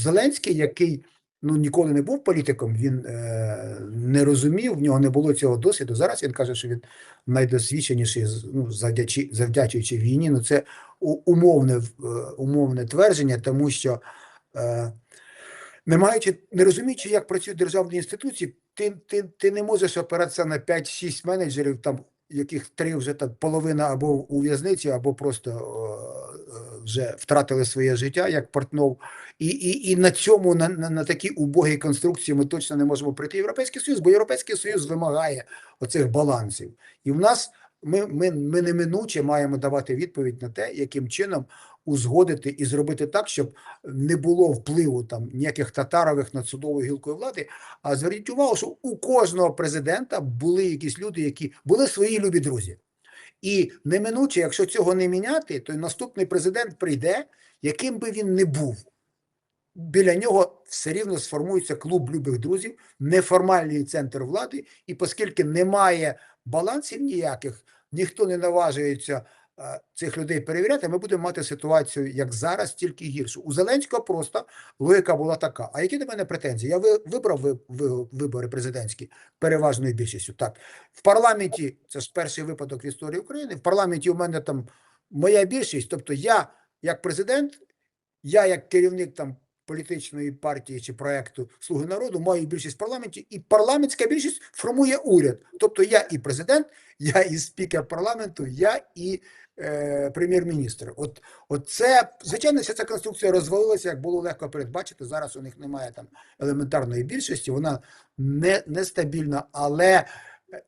Зеленський, який ну ніколи не був політиком, він е, не розумів, в нього не було цього досвіду. Зараз він каже, що він найдосвідченіший, ну, завдячи, завдячуючи війні. Ну це умовне, е, умовне твердження, тому що е, не маючи, не розуміючи, як працюють державні інституції, ти, ти, ти не можеш опиратися на 5-6 менеджерів, там яких три вже так половина або у в'язниці, або просто е, вже втратили своє життя як Портнов. І, і, і на цьому, на, на, на такій убогій конструкції ми точно не можемо прийти Європейський Союз, бо Європейський Союз вимагає оцих балансів. І в нас ми, ми, ми неминуче маємо давати відповідь на те, яким чином узгодити і зробити так, щоб не було впливу там ніяких татарових над судовою гілкою влади. А зверніть увагу, що у кожного президента були якісь люди, які були свої любі друзі. І неминуче, якщо цього не міняти, то наступний президент прийде, яким би він не був. Біля нього все рівно сформується клуб любих друзів, неформальний центр влади, і оскільки немає балансів ніяких, ніхто не наважується цих людей перевіряти, ми будемо мати ситуацію, як зараз, тільки гіршу. У Зеленського просто логіка була така. А які до мене претензії? Я вибрав ви- ви- вибори президентські переважною більшістю. Так, в парламенті це ж перший випадок в історії України. В парламенті у мене там моя більшість. Тобто, я як президент, я як керівник там політичної партії чи проекту Слуги народу маю більшість в парламенті, і парламентська більшість формує уряд. Тобто я і президент, я і спікер парламенту, я і е, прем'єр-міністр. От, от це, звичайно, вся ця конструкція розвалилася, як було легко передбачити. Зараз у них немає там елементарної більшості, вона не, нестабільна, але е,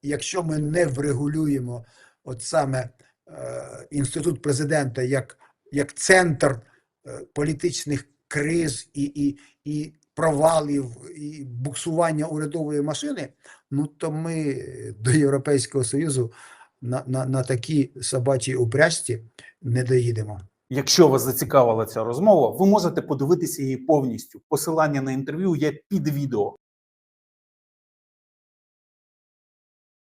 якщо ми не врегулюємо от саме е, інститут президента як, як центр е, політичних криз і, і, і провалів, і буксування урядової машини, ну то ми до Європейського Союзу на, на, на такій собачій упряжці не доїдемо. Якщо вас зацікавила ця розмова, ви можете подивитися її повністю. Посилання на інтерв'ю є під відео.